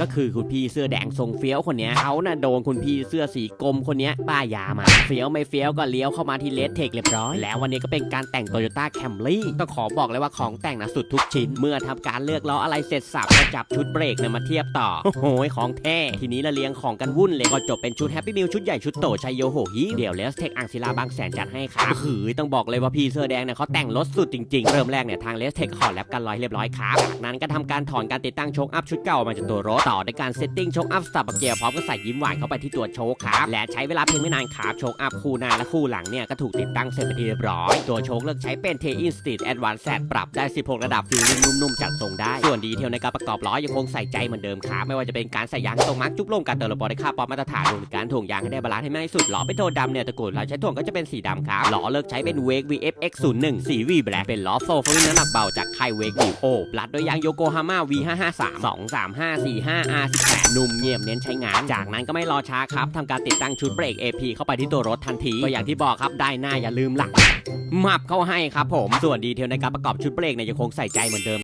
ก็คือคุณพี่เสื้อแดงทรงเฟี้ยวคนเนี้ยเขาน่ะโดนคุณพี่เสื้อสีกรมคนเนี้ยป้ายามาเฟี้ยวไม่เฟี้ยวก็เลี้ยวเข้ามาที่เลสเทคเรียบร้อย แล้ววันนี้ก็เป็นการแต่งโตโยต้าแคมรี่ต้องขอบอกเลยว่าของแต่งนะสุดทุกชิ้น เมื่อทำการเลือกล้ออะไรเสร็จสับก็จับชุดเบรกเนี่ยมาเทียบต่อโอ้โหของแท้ทีนี้ละเลียงของกันวุ่นเลยก็จบเป็นชุดแฮปปี้มิวชุดใหญ่ชุดโตชัยโยโหฮิเดี๋ยวเลสเทคอังศิลาบางแสนจัดให้ครับคือต้องบอกเลยว่าพี่เสื้อแดงเนี่ยเขาแต่งรถสุดจริงๆเริ่มแรกเนี่ยทางเลสเทคขอแลบกันร้อยเรียบร้อยครับจากนั้นก็ทำการถอนการติดตั้งโชคอัพชุดเก่ามาจากตัวรถต่อด้วยการเซตติ้งโชคอัพสตับเกียร์พร้อมกับใส่ยิ้มหวานเข้าไปที่ตัวโชคครับและใช้เวลาเพียงไม่นานครับโชคอัพคู่หน้าและคู่หลังเนี่ยก็ถูกติดตั้งเสร็จเป็นที่เรียบร้อยตัวโชคเลือกใช้เป็นเทอินสตีดแอดวานซ์แซปรับได้ 16 ระดับฟิลลิ่งนุ่มๆจัดทรงได้ วนดีเทลในการประกอบล้อยังคงใส่ใจเหมือนเดิมครับไม่ว่าจะเป็นการใส่ยางตรงมาร์กจุ๊บลมการเติมระบบได้ค่าปอมาตรฐานรวมถึงการถ่วงยางให้ได้บาลานซ์ให้มากที่สุดล้อเป็นโทนดำเนี่ยตะกูลเราใช้ถ่วงก็จะเป็นสีดำครับล้อเลือกใช้เป็นเวก VFX 0 1สี V Black เป็นล้อโฟล์ฟลิงน้ำหนักเบาจากค่ายเวกวิโอปลัดด้วยยางโยโกฮาม่า V553 23545 R18 นุ่มเงียบเน้นใช้งาน จากนั้นก็ไม่รอช้าครับทำการติดตั้งชุดเบรก AP เข้าไปที่ตัวรถทันทีก็อย่างที่บอกครับได้หน้าอย่าลืมหลังมับเข้าให้ครับผมส่วนดีเทลในการประกอบชุดเบรกเนี่ยยังคงใส่ใจเหมือนเดิม